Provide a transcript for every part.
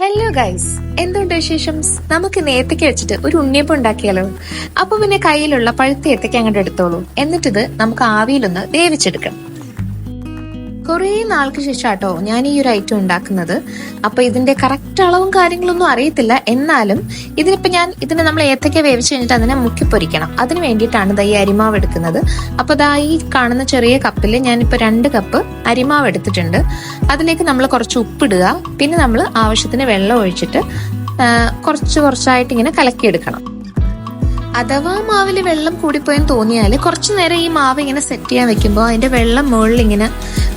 Hello guys എന്തുണ്ട് വിശേഷം? നമുക്ക് ഇന്ന് ഏത്തക്ക വെച്ചിട്ട് ഒരു ഉണ്ണിയപ്പം ഉണ്ടാക്കിയാലോ? അപ്പൊ പിന്നെ കയ്യിലുള്ള പഴുത്ത ഏത്തക്ക അങ്ങോട്ട് എടുത്തോളൂ. എന്നിട്ടിത് നമുക്ക് ആവിയിലൊന്ന് വേവിച്ചെടുക്കണം കുറേ നാൾക്ക് ശേഷം കേട്ടോ ഞാൻ ഈ ഒരു ഐറ്റം ഉണ്ടാക്കുന്നത്. അപ്പൊ ഇതിന്റെ കറക്റ്റ് അളവും കാര്യങ്ങളൊന്നും അറിയത്തില്ല. എന്നാലും ഇതിനിപ്പോ ഞാൻ ഇതിനെ നമ്മൾ ഏത്തക്ക വേവിച്ച് കഴിഞ്ഞിട്ട് അതിനെ മുക്കി പൊരിക്കണം അതിന് വേണ്ടിയിട്ടാണ് ഇതാ ഈ അരിമാവ് എടുക്കുന്നത്. അപ്പൊ ദാ ഈ കാണുന്ന ചെറിയ കപ്പിൽ ഞാനിപ്പോ രണ്ട് കപ്പ് അരിമാവ് എടുത്തിട്ടുണ്ട്. അതിലേക്ക് നമ്മൾ കുറച്ച് ഉപ്പിടുക. പിന്നെ നമ്മൾ ആവശ്യത്തിന് വെള്ളം ഒഴിച്ചിട്ട് കുറച്ച് കുറച്ചായിട്ട് ഇങ്ങനെ കലക്കിയെടുക്കണം. അഥവാ മാവിൽ വെള്ളം കൂടിപ്പോയെന്ന് തോന്നിയാൽ കുറച്ചു നേരം ഈ മാവ് ഇങ്ങനെ സെറ്റ് ചെയ്യാൻ വെക്കുമ്പോൾ അതിന്റെ വെള്ളം മുകളിൽ ഇങ്ങനെ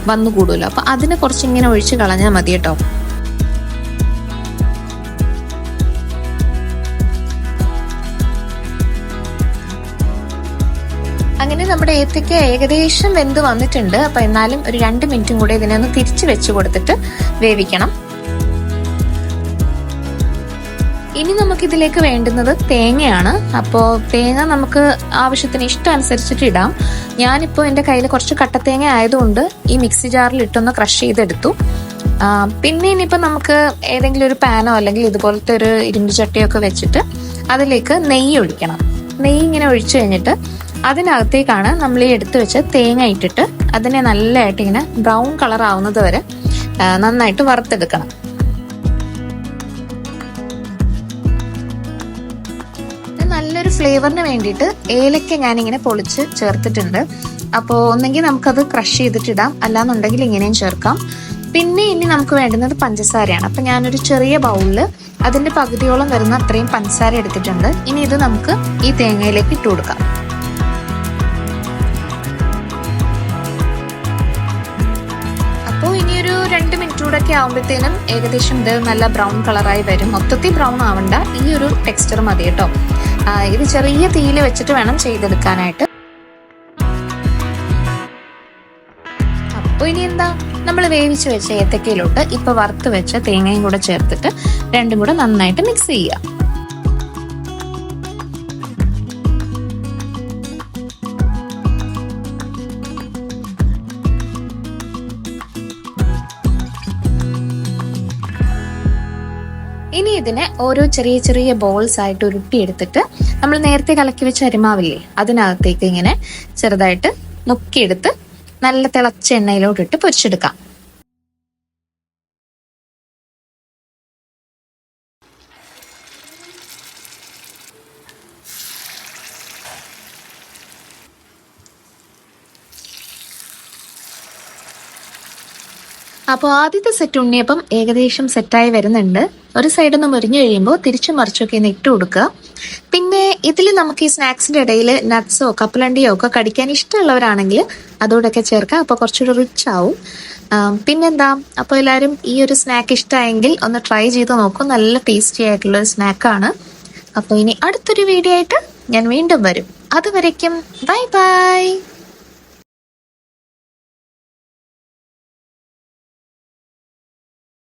വന്നു കൂടുമല്ലോ അപ്പൊ അതിനെ കുറച്ച് ഇങ്ങനെ ഒഴിച്ച് കളഞ്ഞാൽ മതി കേട്ടോ. അങ്ങനെ നമ്മുടെ ഏത്തയ്ക്ക ഏകദേശം വെന്ത് വന്നിട്ടുണ്ട്. അപ്പൊ എന്നാലും ഒരു രണ്ട് മിനിറ്റും കൂടെ ഇതിനെ ഒന്ന് തിരിച്ചു വെച്ച് കൊടുത്തിട്ട് വേവിക്കണം. ഇനി നമുക്ക് ഇതിലേക്ക് വേണ്ടുന്നത് തേങ്ങയാണ്. അപ്പോൾ തേങ്ങ നമുക്ക് ആവശ്യത്തിന് ഇഷ്ടം അനുസരിച്ചിട്ട് ഇടാം. ഞാനിപ്പോൾ എന്റെ കയ്യിൽ കുറച്ച് കട്ടത്തേങ്ങ ആയതുകൊണ്ട് ഈ മിക്സി ജാറിൽ ഇട്ടൊന്ന് ക്രഷ് ചെയ്തെടുത്തു. പിന്നെ ഇനിയിപ്പോൾ നമുക്ക് ഏതെങ്കിലും ഒരു പാനോ അല്ലെങ്കിൽ ഇതുപോലത്തെ ഒരു ഇരുമ്പ് ചട്ടിയൊക്കെ വെച്ചിട്ട് അതിലേക്ക് നെയ്യ് ഒഴിക്കണം. നെയ്യ് ഇങ്ങനെ ഒഴിച്ചു കഴിഞ്ഞിട്ട് അതിനകത്തേക്കാണ് നമ്മൾ ഈ എടുത്തു വെച്ച് തേങ്ങ ഇട്ടിട്ട് അതിനെ നല്ലതായിട്ട് ഇങ്ങനെ ബ്രൗൺ കളർ ആവുന്നത് വരെ നന്നായിട്ട് വറുത്തെടുക്കണം. നല്ലൊരു ഫ്ലേവറിന് വേണ്ടിയിട്ട് ഏലക്ക ഞാനിങ്ങനെ പൊളിച്ച് ചേർത്തിട്ടുണ്ട്. അപ്പോൾ ഒന്നെങ്കിൽ നമുക്കത് ക്രഷ് ചെയ്തിട്ടിടാം. അല്ലാന്നുണ്ടെങ്കിൽ ഇങ്ങനെയും ചേർക്കാം. പിന്നെ ഇനി നമുക്ക് വേണ്ടുന്നത് പഞ്ചസാരയാണ്. അപ്പം ഞാനൊരു ചെറിയ ബൗളിൽ അതിന്റെ പകുതിയോളം വരുന്ന അത്രയും പഞ്ചസാര എടുത്തിട്ടുണ്ട്. ഇനി ഇത് നമുക്ക് ഈ തേങ്ങയിലേക്ക് ഇട്ട് കൊടുക്കാം. അപ്പോൾ ഇനിയൊരു രണ്ട് മിനിറ്റ് കൂടെ ഒക്കെ ഏകദേശം ഇത് നല്ല ബ്രൗൺ കളറായി വരും. മൊത്തത്തിൽ ബ്രൗൺ ആവണ്ട. ഈ ഒരു ടെക്സ്ചർ മതി കേട്ടോ. ഇത് ചെറിയ തീയിൽ വെച്ചിട്ട് വേണം ചെയ്തെടുക്കാനായിട്ട്. അപ്പോൾ ഇനി എന്താ? നമ്മൾ വേവിച്ച് വെച്ച ഏത്തക്കയിലോട്ട് ഇപ്പൊ വറുത്ത് വെച്ച തേങ്ങയും കൂടെ ചേർത്തിട്ട് രണ്ടും കൂടെ നന്നായിട്ട് മിക്സ് ചെയ്യുക ഇനി ഇതിനെ ഓരോ ചെറിയ ചെറിയ ബോൾസ് ആയിട്ട് ഉരുട്ടിയെടുത്തിട്ട് നമ്മൾ നേരത്തെ കലക്കി വെച്ച അരിമാവില്ലേ അതിനകത്തേക്ക് ഇങ്ങനെ ചെറുതായിട്ട് നുക്കിയെടുത്ത് നല്ല തിളച്ച എണ്ണയിലോട്ടിട്ട് പൊരിച്ചെടുക്കാം. അപ്പോൾ ആദ്യത്തെ സെറ്റ് ഉണ്ണിയപ്പം ഏകദേശം സെറ്റായി വരുന്നുണ്ട്. ഒരു സൈഡിൽ നിന്ന് മുരിഞ്ഞു കഴിയുമ്പോൾ തിരിച്ചു മറിച്ചൊക്കെ ഒന്ന് ഇട്ട് കൊടുക്കുക. പിന്നെ ഇതിൽ നമുക്ക് ഈ സ്നാക്സിന്റെ ഇടയിൽ നട്ട്സോ കപ്പലണ്ടിയോ ഒക്കെ കടിക്കാൻ ഇഷ്ടമുള്ളവരാണെങ്കിൽ അതോടൊക്കെ ചേർക്കാം അപ്പോൾ കുറച്ചുകൂടി റിച്ച് ആവും. പിന്നെന്താ? അപ്പോൾ എല്ലാവരും ഈ ഒരു സ്നാക്ക് ഇഷ്ടമായെങ്കിൽ ഒന്ന് ട്രൈ ചെയ്ത് നോക്കും. നല്ല ടേസ്റ്റി ആയിട്ടുള്ള ഒരു സ്നാക്കാണ് അപ്പോൾ ഇനി അടുത്തൊരു വീഡിയോ ആയിട്ട് ഞാൻ വീണ്ടും വരും. അതുവരയ്ക്കും ബൈ ബൈ